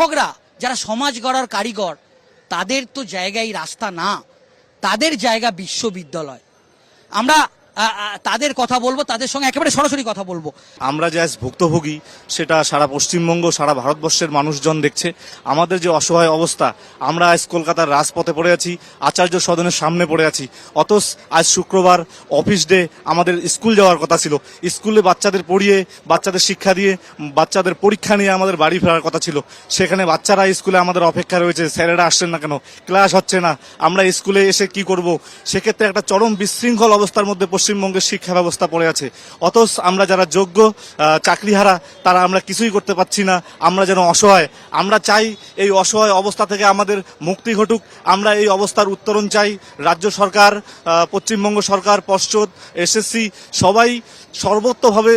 শিক্ষকরা যারা সমাজ গড়ার কারিগর তাদের তো জায়গায় রাস্তা না। তাদের জায়গা বিশ্ববিদ্যালয়। আমরা তাদের কথা বলব, তাদের সঙ্গে একেবারে সরাসরি কথা বলব। আমরা যে আজ ভুক্তভোগী, সেটা সারা পশ্চিমবঙ্গ, সারা ভারতবর্ষের মানুষজন দেখছে। আমাদের যে অসহায় অবস্থা, আমরা আজ কলকাতার রাজপথে পড়ে আছি, আচার্য সদনের সামনে পড়ে আছি। অথচ আজ শুক্রবার অফিস ডে, আমাদের স্কুল যাওয়ার কথা ছিল। স্কুলে বাচ্চাদের পড়িয়ে, বাচ্চাদের শিক্ষা দিয়ে, বাচ্চাদের পরীক্ষা নিয়ে আমাদের বাড়ি ফেরার কথা ছিল। সেখানে বাচ্চারা স্কুলে আমাদের অপেক্ষা রয়েছে, স্যারেরা আসছেন না কেন? ক্লাস হচ্ছে না। আমরা স্কুলে এসে কি করব? সেক্ষেত্রে একটা চরম বিশৃঙ্খল অবস্থার মধ্যে পশ্চিমবঙ্গের শিক্ষা ব্যবস্থা পড়ে আছে। অথচ আমরা যারা যোগ্য চাকরিহারা, তারা আমরা কিছুই করতে পারছি না। আমরা যেন অসহায়। আমরা চাই এই অসহায় অবস্থা থেকে আমাদের মুক্তি ঘটুক। আমরা এই অবস্থার উত্তরণ চাই। রাজ্য সরকার পশ্চিমবঙ্গ সরকার পশ্চাৎ এসএসসি সবাই সর্বত্রভাবে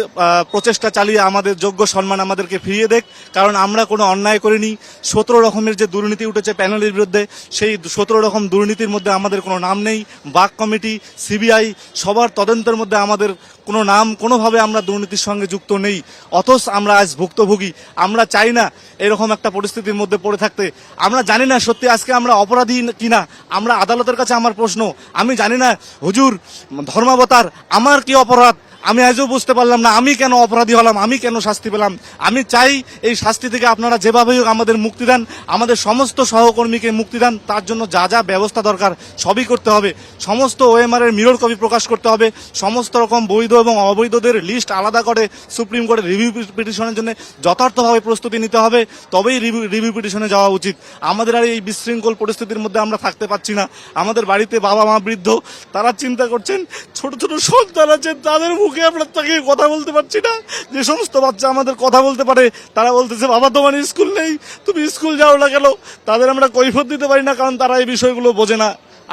প্রচেষ্টা চালিয়ে আমাদের যোগ্য সম্মান আমাদেরকে ফিরিয়ে দেখ কারণ আমরা কোনো অন্যায় করিনি। সতেরো রকমের যে দুর্নীতি উঠেছে প্যানেলের বিরুদ্ধে, সেই সতেরো রকম দুর্নীতির মধ্যে আমাদের কোনো নাম নেই। বাক কমিটি, সিবিআই সবার তদন্তের মধ্যে আমাদের কোনো নাম, কোনোভাবে আমরা দুর্নীতির সঙ্গে যুক্ত নেই। অথচ আমরা আজ ভুক্তভোগী। আমরা চাই না এরকম একটা পরিস্থিতির মধ্যে পড়ে থাকতে। আমরা জানি না সত্যি আজকে আমরা অপরাধী কিনা। আমরা আদালতের কাছে আমার প্রশ্ন। আমি জানি না, হুজুর, ধর্মাবতার, আমার কি অপরাধ? আমি আজও বুঝতে পারলাম না, আমি কেন অপরাধী হলাম, আমি কেন শাস্তি পেলাম। আমি চাই এই শাস্তি থেকে আপনারা যেভাবেই হোক আমাদের মুক্তি দেন, আমাদের সমস্ত সহকর্মীকে মুক্তি দেন, তার জন্য যা যা ব্যবস্থা দরকার সবই করতে হবে। সমস্ত ওএমআর এর মিরর কপি প্রকাশ করতে হবে, সমস্ত রকম বৈধ এবং অবৈধদের লিস্ট আলাদা করে সুপ্রিম কোর্টে রিভিউ পিটিশনের জন্য যথার্থভাবে প্রস্তুতি নিতে হবে, তবেই রিভিউ পিটিশনে যাওয়া উচিত। আমাদের আর এই বিশৃঙ্খল পরিস্থিতির মধ্যে আমরা থাকতে পারছি না। আমাদের বাড়িতে বাবা মা বৃদ্ধ, তারা চিন্তা করছেন, ছোট ছোট সন্তান আছেন তাদের মুখে আমরা তাকে কথা বলতে পারছি না। যে সমস্ত বাচ্চা আমাদের কথা বলতে পারে, তারা বলতেছে, বাবা, তোমার স্কুল নেই, তুমি স্কুল যাও না কেন? তাদের আমরা কৈফত দিতে পারি না, কারণ তারা এই বিষয়গুলো বোঝে না।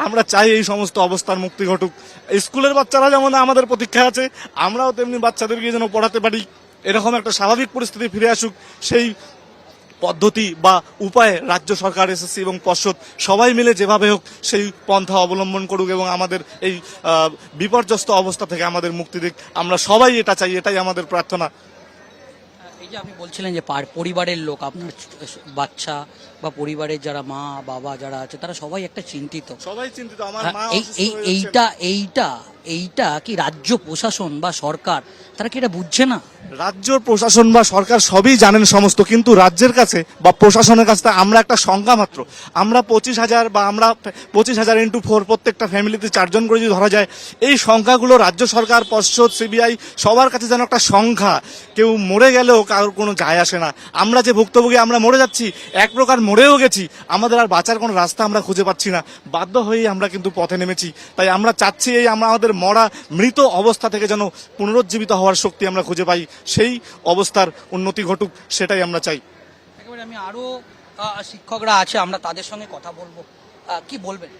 আমরা চাই এই সমস্ত অবস্থার মুক্তি ঘটুক। স্কুলের বাচ্চারা যেমন আমাদের প্রতীক্ষা আছে, আমরাও তেমনি বাচ্চাদেরকে যেন পড়াতে পারি। এরকম একটা স্বাভাবিক পরিস্থিতি ফিরে আসুক, সেই পদ্ধতি বা উপায়ে রাজ্য সরকার এসএসসি এবং পর্ষদ সবাই মিলে যেভাবে হোক সেই পন্থা অবলম্বন করুক এবং আমাদের এই বিপর্যস্ত অবস্থা থেকে আমাদের মুক্তি দিক। আমরা সবাই এটা চাই এটাই আমাদের প্রার্থনা। এই যে আপনি বলছিলেন যে পরিবারের লোক আপনার বাচ্চা বা পরিবারের যারা মা বাবা যারা আছে তারা সবাই একটা চিন্তিত। সবাই চিন্তিত আমার হ্যাঁ, মা এই এই এইটা এইটা এইটা কি রাজ্য প্রশাসন বা সরকার? তারা কি এটা বুঝছে না? রাজ্য প্রশাসন বা সরকার সবই জানেন সমস্ত, কিন্তু রাজ্যের কাছে বা প্রশাসনের কাছে আমরা একটা সংখ্যা মাত্র। আমরা পঁচিশ হাজার বা আমরা পঁচিশ হাজার ইন্টু ফোর প্রত্যেকটা ফ্যামিলিতে চারজন করে যদি ধরা যায়, এই সংখ্যাগুলো রাজ্য সরকার, পর্ষদ সিবিআই সবার কাছে যেন একটা সংখ্যা। কেউ মরে গেলেও কারোর কোনো যায় আসে না। আমরা যে ভুক্তভোগী, আমরা মরে যাচ্ছি, এক প্রকার মরেও গেছি, আমাদের আর বাঁচার কোনো রাস্তা আমরা খুঁজে পাচ্ছি না। বাধ্য হয়েই আমরা কিন্তু পথে নেমেছি। তাই আমরা চাচ্ছি এই আমরা আমাদের মরা, মৃত অবস্থা থেকে যেন পুনরুজ্জীবিত হওয়ার শক্তি আমরা খুঁজে পাই, সেই অবস্থার উন্নতি ঘটুক, সেটাই আমরা চাই। আমি আরও শিক্ষকরা আছে, আমরা তাদের সঙ্গে কথা বলব। কি বলবেন?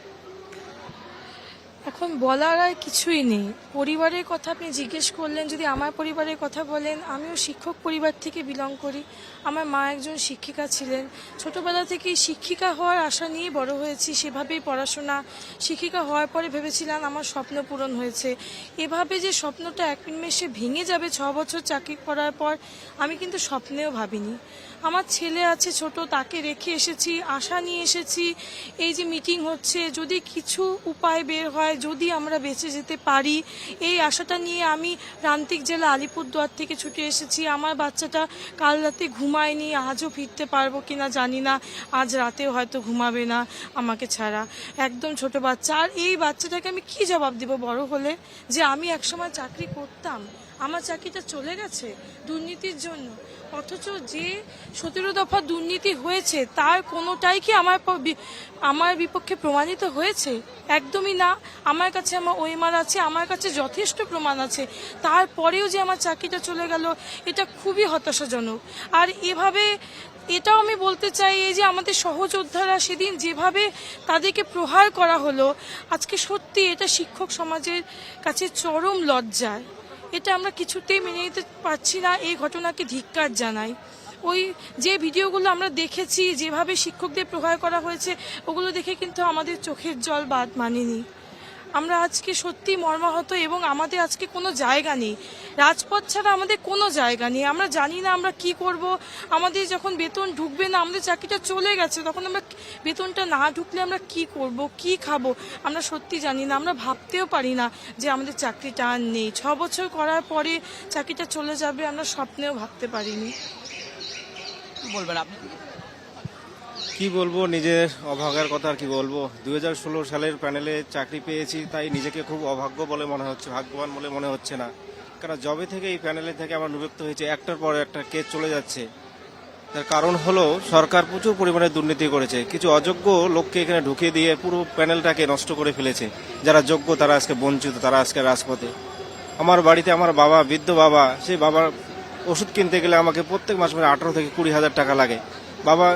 এখন বলার আর কিছুই নেই। পরিবারের কথা আপনি জিজ্ঞেস করলেন, যদি আমার পরিবারের কথা বলেন, আমিও শিক্ষক পরিবার থেকে বিলং করি। আমার মা একজন শিক্ষিকা ছিলেন। ছোটবেলা থেকেই শিক্ষিকা হওয়ার আশা নিয়েই বড় হয়েছি, সেভাবেই পড়াশোনা। শিক্ষিকা হওয়ার পরে ভেবেছিলাম আমার স্বপ্ন পূরণ হয়েছে। এভাবে যে স্বপ্নটা এক নিমেষে ভেঙে যাবে ছ বছর চাকরি করার পর, আমি কিন্তু স্বপ্নেও ভাবিনি। আমার ছেলে আছে ছোট, তাকে রেখে এসেছি, আশা নিয়ে এসেছি। এই যে মিটিং হচ্ছে, যদি কিছু উপায় বের হয়, যদি আমরা বেঁচে যেতে পারি, এই আশাটা নিয়ে আমি প্রান্তিক জেলা আলিপুরদুয়ার থেকে ছুটে এসেছি। আমার বাচ্চাটা কাল রাতে ঘুমায়নি, আজও ফিরতে পারব কিনা জানি না। আজ রাতেও হয়তো ঘুমাবে না আমাকে ছাড়া। একদম ছোট বাচ্চা। আর এই বাচ্চাটাকে আমি কি জবাব দিব বড় হলে? যে আমি একসময় চাকরি করতাম আমার চাকরিটা চলে গেছে দুর্নীতির জন্য। অথচ যে সতেরো দফা দুর্নীতি হয়েছে, তার কোনোটাই কি আমার আমার বিপক্ষে প্রমাণিত হয়েছে? একদমই না। আমার কাছে আমার ওএমআর আছে, আমার কাছে যথেষ্ট প্রমাণ আছে। তারপরেও যে আমার চাকরিটা চলে গেল, এটা খুবই হতাশাজনক। আর এভাবে এটাও আমি বলতে চাই, এই যে আমাদের সহযোদ্ধারা সেদিন যেভাবে তাদেরকে প্রহার করা হলো, আজকে সত্যি এটা শিক্ষক সমাজের কাছে চরম লজ্জায় এটা আমরা কিছুতেই মেনে নিতে পারছি না, এই ঘটনাকে ধিক্কার জানাই। ওই যে ভিডিওগুলো আমরা দেখেছি, যেভাবে শিক্ষকদের প্রহার করা হয়েছে, ওগুলো দেখে কিন্তু আমাদের চোখের জল বাদ মানেনি। আমরা আজকে সত্যি মর্মাহত এবং আমাদের আজকে কোনো জায়গা নেই। রাজপথ ছাড়া আমাদের কোনো জায়গা নেই। আমরা জানি না আমরা কি করব। আমাদের যখন বেতন ঢুকবে না, আমাদের চাকরিটা চলে গেছে, তখন আমরা বেতনটা না ঢুকলে আমরা কি করব, কি খাব? আমরা সত্যি জানি না, আমরা ভাবতেও পারি না যে আমাদের চাকরিটা আর নেই। ছ বছর করার পরে চাকরিটা চলে যাবে, আমরা স্বপ্নেও ভাবতে পারিনি। বলবেন আপনি? কি বলব, নিজের অভাগার কথা আর কি বলব। দু হাজার ষোলো সালের প্যানেলে চাকরি পেয়েছি, তাই নিজেকে খুব অভাগ্য বলে মনে হচ্ছে, ভাগ্যবান বলে মনে হচ্ছে না। কারণ জবে থেকে এই প্যানেলে থেকে আমার নিযুক্ত হয়েছে, একটার পর একটা কেস চলে যাচ্ছে। তার কারণ হলো, সরকার প্রচুর পরিমাণে দুর্নীতি করেছে। কিছু অযোগ্য লোককে এখানে ঢুকিয়ে দিয়ে পুরো প্যানেলটাকে নষ্ট করে ফেলেছে। যারা যোগ্য, তারা আজকে বঞ্চিত, তারা আজকে রাজপথে। আমার বাড়িতে আমার বাবা, বৃদ্ধ বাবা, সেই বাবার ওষুধ কিনতে গেলে আমাকে প্রত্যেক মাস মানে আঠারো থেকে কুড়ি হাজার টাকা লাগে। বাবা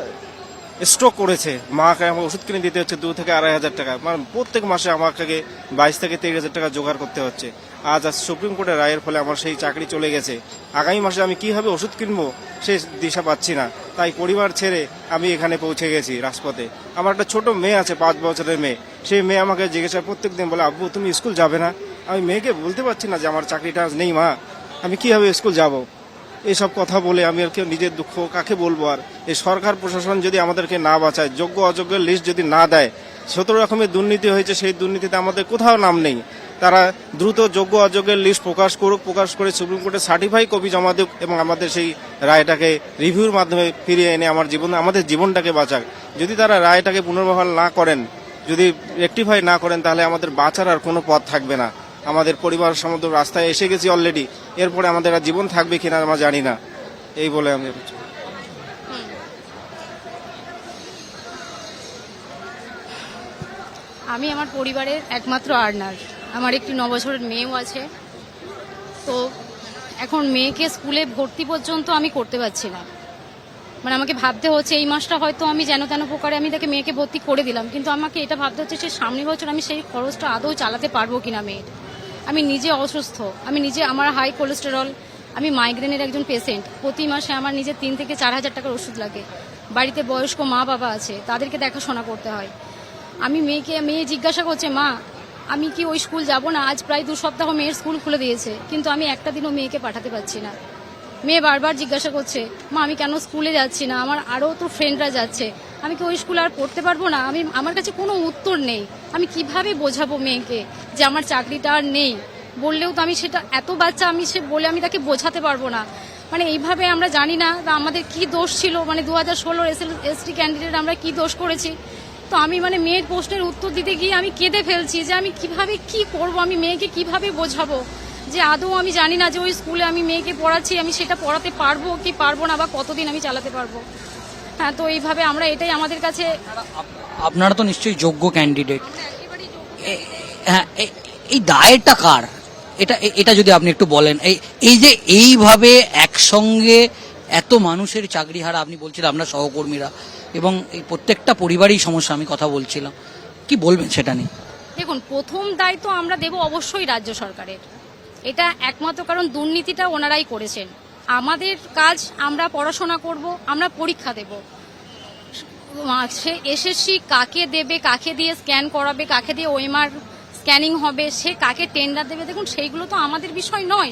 স্ট্রোক করেছে। মাকে আমার ওষুধ কিনে দিতে হচ্ছে দু থেকে আড়াই হাজার টাকা। মানে প্রত্যেক মাসে আমাকে বাইশ থেকে তেইশ হাজার টাকা জোগাড় করতে হচ্ছে। আজ আজ সুপ্রিম কোর্টের রায়ের ফলে আমার সেই চাকরি চলে গেছে। আগামী মাসে আমি কীভাবে ওষুধ কিনবো সে দিশা পাচ্ছি না। তাই পরিবার ছেড়ে আমি এখানে পৌঁছে গেছি রাজপথে। আমার একটা ছোট মেয়ে আছে, পাঁচ বছরের মেয়ে। সেই মেয়ে আমাকে জিজ্ঞাসা প্রত্যেক দিন? বলে, আব্বু, তুমি স্কুল যাবে না? আমি মেয়েকে বলতে পারছি না যে আমার চাকরিটা আজ নেই, মা। আমি কীভাবে স্কুল যাব? এইসব কথা বলে আমি আর কেউ নিজের দুঃখ কাকে বলব আর? এই সরকার প্রশাসন যদি আমাদেরকে না বাঁচায়, যোগ্য অযোগ্যের লিস্ট যদি না দেয়, সতেরো রকমের দুর্নীতি হয়েছে, সেই দুর্নীতিতে আমাদের কোথাও নাম নেই। তারা দ্রুত যোগ্য অযোগ্যের লিস্ট প্রকাশ করুক, প্রকাশ করে সুপ্রিম কোর্টে সার্টিফাই কপি জমা দিক এবং আমাদের সেই রায়টাকে রিভিউর মাধ্যমে ফিরিয়ে এনে আমার জীবন, আমাদের জীবনটাকে বাঁচাক। যদি তারা রায়টাকে পুনর্বহাল না করেন, যদি রেকটিফাই না করেন, তাহলে আমাদের বাঁচার আর কোনো পথ থাকবে না। আমাদের পরিবার সমুদ্র রাস্তায় এসে গেছি অলরেডি এরপরে আমাদের আর জীবন থাকবে কিনা আমরা জানি না। এই বলে আমি আমি আমার পরিবারের একমাত্র আর্নার। আমার একটি নবছরের মেয়েও আছে। তো এখন মেয়েকে স্কুলে ভর্তি পর্যন্ত আমি করতে পারছি না। মানে আমাকে ভাবতে হচ্ছে, এই মাসটা হয়তো আমি যেন তেন প্রকারে আমি তাকে মেয়েকে ভর্তি করে দিলাম। কিন্তু আমাকে এটা ভাবতে হচ্ছে, সে সামনের বছর আমি সেই খরচটা আদৌ চালাতে পারব কিনা মেয়ের। আমি নিজে অসুস্থ, আমি নিজে আমার হাই কোলেস্টেরল আমি মাইগ্রেনের একজন পেশেন্ট প্রতি মাসে আমার নিজে তিন থেকে চার হাজার টাকার ওষুধ লাগে। বাড়িতে বয়স্ক মা বাবা আছে, তাদেরকে দেখাশোনা করতে হয়। আমি মেয়েকে, মেয়ে জিজ্ঞাসা করছে, মা, আমি কি ওই স্কুল যাব না? আজ প্রায় দু সপ্তাহ মেয়ের স্কুল খুলে দিয়েছে, কিন্তু আমি একটা দিনও মেয়েকে পাঠাতে পারছি না। মেয়ে বারবার জিজ্ঞাসা করছে, মা, আমি কেন স্কুলে যাচ্ছি না? আমার আরও তো ফ্রেন্ডরা যাচ্ছে। আমি কি ওই স্কুলে আর পড়তে পারব না? আমি, আমার কাছে কোনো উত্তর নেই। আমি কীভাবে বোঝাবো মেয়েকে যে আমার চাকরিটা আর নেই? বললেও তো আমি সেটা, এত বাচ্চা আমি সে, বলে আমি তাকে বোঝাতে পারব না। মানে এইভাবে আমরা জানি না বা আমাদের কি দোষ ছিল? মানে দু হাজার ষোলোর এস এসটি ক্যান্ডিডেট আমরা কি দোষ করেছি? তো আমি মানে মেয়ের প্রশ্নের উত্তর দিতে গিয়ে আমি কেঁদে ফেলছি যে আমি কীভাবে কি করব? আমি মেয়েকে কীভাবে বোঝাবো? যে আদৌ আমি জানি না যে ওই স্কুলে আমি মেয়েকে পড়াচ্ছি, আমি সেটা পড়াতে পারব কি পারব না বা কতদিন আমি চালাতে পারব? তো এইভাবে আমরা এটাই আমাদের কাছে আপনারা তো নিশ্চয়ই যোগ্য ক্যান্ডিডেট হ্যাঁ এই দায়েরটা কার? এটা এটা যদি আপনি একটু বলেন। এই এই যে এইভাবে একসঙ্গে এত মানুষের চাকরি হারা আপনি বলছিলেন আপনার সহকর্মীরা এবং এই প্রত্যেকটা পরিবারই সমস্যা আমি কথা বলছিলাম। কি বলবেন সেটা নিয়ে? দেখুন প্রথম দায়িত্ব আমরা দেব অবশ্যই রাজ্য সরকারের। এটা একমাত্র কারণ দুর্নীতিটা ওনারাই করেছেন। আমাদের কাজ আমরা পড়াশোনা করব, আমরা পরীক্ষা দেব। সে এসএসসি কাকে দেবে, কাকে দিয়ে স্ক্যান করাবে, কাকে দিয়ে ওএমআর স্ক্যানিং হবে, সে কাকে টেন্ডার দেবে, দেখুন, সেইগুলো তো আমাদের বিষয় নয়।